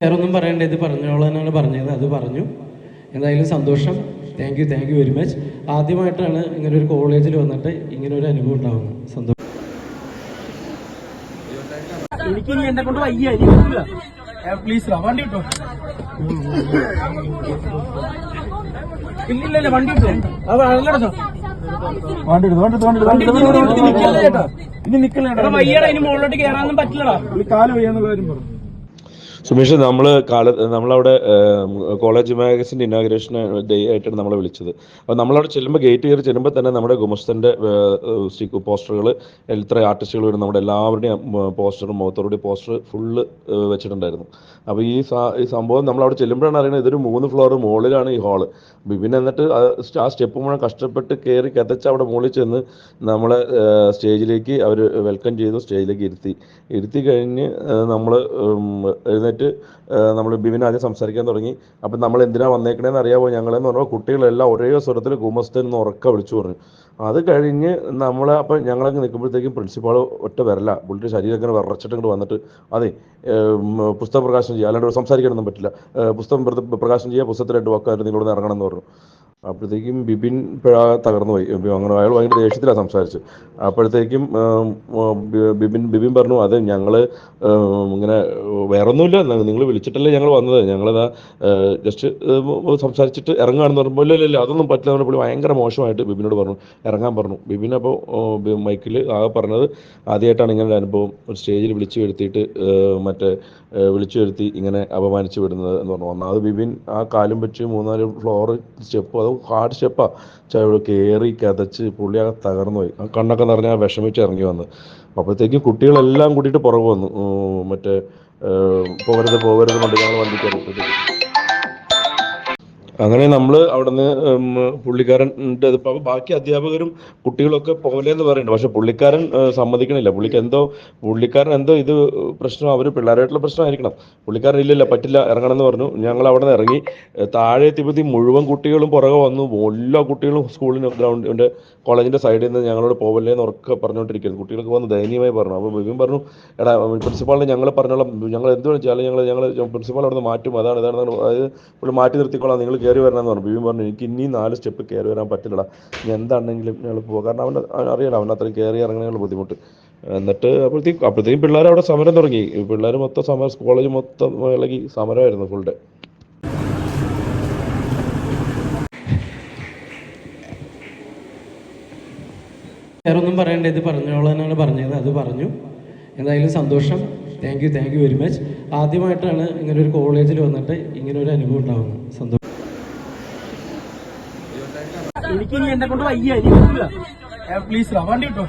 വേറെ പറയണ്ടേ പറയണ്ട ഇത് പറഞ്ഞോളാനാണ് പറഞ്ഞത് അത് പറഞ്ഞു. എന്തായാലും സന്തോഷം. Thank you thank you very much ആദ്യമായിട്ടാണ് ഇങ്ങനെ ഒരു കോളേജിൽ വന്നിട്ട് ഇങ്ങനെ ഒരു അനുഭവം ഉണ്ടാവുന്നത്. സന്തോഷം. എനിക്ക് ഇനി എന്നെ കൊണ്ട് വയ്യ പ്ലീസ് വണ്ടി കിട്ടോ ഇല്ല ഇല്ല വണ്ടി കിട്ടോ വണ്ടി എടുത്ത് വണ്ടി എടുത്ത് വണ്ടി എടുത്ത് വണ്ടി എടുത്ത് വണ്ടി എടുത്ത്. നിക്കല്ലേ ചേട്ടാ ഇനി നിക്കല്ലേട്ടാ വയ്യടാ ഇനി മുകളിലോട്ട് കയറാനൊന്നും പറ്റില്ലടാ. കാൽ വയ്യാന്നുള്ള കാര്യം പറഞ്ഞു. സുമേഷ് നമ്മൾ കാല നമ്മളവിടെ കോളേജ് മാഗസിന്റെ ഇനാഗ്രേഷൻ ഡേ ആയിട്ടാണ് നമ്മളെ വിളിച്ചത്. അപ്പോൾ നമ്മളവിടെ ചെല്ലുമ്പോൾ ഗേറ്റ് കയറി ചെല്ലുമ്പോൾ തന്നെ നമ്മുടെ ഗുമസ്തന്റെ പോസ്റ്ററുകൾ എത്ര ആർട്ടിസ്റ്റുകൾ വരും നമ്മുടെ എല്ലാവരുടെയും പോസ്റ്ററും മുഖത്തോടെ പോസ്റ്റർ ഫുള്ള് വെച്ചിട്ടുണ്ടായിരുന്നു. അപ്പോൾ ഈ ഈ സംഭവം നമ്മളവിടെ ചെല്ലുമ്പോഴാണ് അറിയുന്നത് ഇതൊരു മൂന്ന് ഫ്ലോർ മുകളിലാണ് ഈ ഹാൾ ബിബിൻ എന്നിട്ട് ആ സ്റ്റെപ്പ് മുഴുവൻ കഷ്ടപ്പെട്ട് കയറി കതച്ച് അവിടെ മുകളിൽ ചെന്ന് നമ്മളെ സ്റ്റേജിലേക്ക് അവർ വെൽക്കം ചെയ്തു സ്റ്റേജിലേക്ക് ഇരുത്തി. ഇരുത്തി കഴിഞ്ഞ് നമ്മൾ എഴുന്നേറ്റ് നമ്മൾ ബിബിൻ ആദ്യം സംസാരിക്കാൻ തുടങ്ങി. അപ്പം നമ്മൾ എന്തിനാ വന്നേക്കണേന്ന് അറിയാമോ ഞങ്ങളെന്ന് പറഞ്ഞാൽ കുട്ടികളെല്ലാം ഒരേ സ്വരത്തിൽ ഗുമസ്തൻ എന്ന് ഉറക്ക വിളിച്ചു പറഞ്ഞു. അത് കഴിഞ്ഞ് നമ്മൾ അപ്പം ഞങ്ങളൊക്കെ നിൽക്കുമ്പോഴത്തേക്കും പ്രിൻസിപ്പാൾ ഒറ്റ വരല്ല പുള്ളിയുടെ ശരീരം വിറച്ചിട്ട് ഇങ്ങോട്ട് വന്നിട്ട് അതെ പുസ്തക പ്രകാശനം ചെയ്യുക അല്ലാണ്ട് സംസാരിക്കാനൊന്നും പറ്റില്ല. പുസ്തകം പ്രകാശനം ചെയ്യുക പുസ്തകത്തിലായിട്ട് വാക്കായിരുന്നു നിങ്ങളോട് ഇറങ്ങണം എന്ന് പറഞ്ഞു. അപ്പോഴത്തേക്കും ബിപിൻ പിഴ തകർന്നു പോയി. അങ്ങനെ അയാൾ ഭയങ്കര ദേഷ്യത്തിലാണ് സംസാരിച്ച് അപ്പോഴത്തേക്കും ബിപിൻ ഉം, ബി- ബിബിൻ ബിബിൻ പറഞ്ഞു അത് ഞങ്ങൾ ഇങ്ങനെ വേറെ ഒന്നുമില്ല നിങ്ങൾ വിളിച്ചിട്ടല്ലേ ഞങ്ങൾ വന്നത്. ഞങ്ങളിതാ ജസ്റ്റ് സംസാരിച്ചിട്ട് ഇറങ്ങുകയാണെന്ന് പറയുമ്പോൾ ഇല്ല ഇല്ല അതൊന്നും പറ്റില്ല എന്ന് പറഞ്ഞപ്പോൾ ഭയങ്കര മോശമായിട്ട് ബിപിനോട് പറഞ്ഞു. ഇറങ്ങാൻ പറഞ്ഞു. ബിപിൻ അപ്പോൾ മൈക്കിൽ ആകെ പറഞ്ഞത് ആദ്യമായിട്ടാണ് ഇങ്ങനെ ഒരു അനുഭവം. ഒരു സ്റ്റേജിൽ വിളിച്ചു വരുത്തിയിട്ട് മറ്റേ വിളിച്ചു വരുത്തി ഇങ്ങനെ അപമാനിച്ചു വിടുന്നത് എന്ന് പറഞ്ഞു. ഒന്നാമത് ബിപിൻ ആ കാലും വെച്ച് മൂന്നാൽ ഫ്ലോർ സ്റ്റെപ്പ് അത് ഹാർഡ് ചവിടെ കയറി കതച്ച് പുള്ളി ആ തകർന്നു പോയി ആ കണ്ണൊക്കെ നിറഞ്ഞ് ആ വിഷമിച്ച് ഇറങ്ങി വന്ന്. അപ്പോഴത്തേക്കും കുട്ടികളെല്ലാം കൂട്ടിയിട്ട് പുറകെ വന്നു. മറ്റേ പോകരുത് പോകരുത് കൊണ്ട് ഞങ്ങൾ വണ്ടി കയറി. അങ്ങനെ നമ്മൾ അവിടുന്ന് പുള്ളിക്കാരന്റെ ബാക്കി അധ്യാപകരും കുട്ടികളൊക്കെ പോലെയെന്ന് പറയുന്നുണ്ട് പക്ഷെ പുള്ളിക്കാരൻ സമ്മതിക്കണില്ല. പുള്ളിക്ക് എന്തോ പുള്ളിക്കാരൻ എന്തോ ഇത് പ്രശ്നം അവർ പിള്ളേരായിട്ടുള്ള പ്രശ്നമായിരിക്കണം. പുള്ളിക്കാരൻ ഇല്ലല്ല പറ്റില്ല ഇറങ്ങണം എന്ന് പറഞ്ഞു. ഞങ്ങൾ അവിടെ നിന്ന് ഇറങ്ങി താഴെ എത്തിയപ്പോഴത്തേ മുഴുവൻ കുട്ടികളും പുറകെ വന്നു. എല്ലാ കുട്ടികളും സ്കൂളിന് ഗ്രൗണ്ടിന്റെ കോളേജിന്റെ സൈഡിൽ നിന്ന് ഞങ്ങളോട് പോവല്ലേ എന്ന് ഉറക്കെ പറഞ്ഞുകൊണ്ടിരിക്കുന്നു കുട്ടികൾക്ക് വന്ന് ദയനീയമായി പറഞ്ഞു. അപ്പോൾ ബിബിൻ പറഞ്ഞു എടാ പ്രിൻസിപ്പാളിനെ ഞങ്ങൾ പറഞ്ഞോളാം. ഞങ്ങൾ എന്ത് വെച്ചാൽ ഞങ്ങൾ ഞങ്ങൾ പ്രിൻസിപ്പാൾ അവിടെ നിന്ന് മാറ്റും. അതാണ് ഇതാണ്. അതായത് മാറ്റി നിർത്തിക്കോളാം. നിങ്ങൾ കയറി വരണമെന്ന് പറഞ്ഞു. ബിബിൻ പറഞ്ഞു എനിക്ക് ഇനി നാല് സ്റ്റെപ്പ് കയറി വരാൻ പറ്റില്ലടാ. ഇനി എന്താണെങ്കിലും ഞങ്ങൾ പോകാം കാരണം അവൻ അറിയാലോ അവൻ അത്രയും കയറി ഇറങ്ങാനുള്ള ബുദ്ധിമുട്ട്. എന്നിട്ട് അപ്പോഴത്തേക്കും അപ്പോഴത്തേക്കും പിള്ളേർ അവിടെ സമരം തുടങ്ങി. പിള്ളേർ മൊത്തം സമരം കോളേജ് മൊത്തം ഇളകി സമരമായിരുന്നു ഫുൾ ഡേ വേറെ ഒന്നും പറയണ്ട ഇത് പറഞ്ഞോളാനാണ് പറഞ്ഞത്. അത് പറഞ്ഞു. എന്തായാലും സന്തോഷം. Thank you thank you very much ആദ്യമായിട്ടാണ് ഇങ്ങനെ ഒരു കോളേജിൽ വന്നിട്ട് ഇങ്ങനെ ഒരു അനുഭവം ഉണ്ടാകുന്നത് സന്തോഷം. എനിക്ക് ഇനി എന്നെ കൊണ്ട് വയ്യ പ്ലീസ് വണ്ടി കിട്ടോ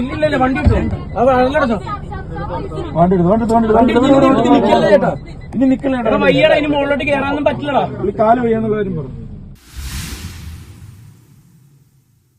ഇല്ലില്ല ഇല്ല വണ്ടി കിട്ടോ അത് വണ്ടി എടുത്തു. വണ്ടി വണ്ടി വണ്ടി വണ്ടി എടുത്ത് വണ്ടി എടുത്ത്. നിക്കല്ലേ ചേട്ടാ ഇനി നിക്കല്ലേട്ടാ വയ്യടാ ഇനി മുകളിലോട്ട് കയറാനൊന്നും പറ്റില്ലടാ. കാൽ വയ്യാന്നുള്ള കാര്യം പറഞ്ഞു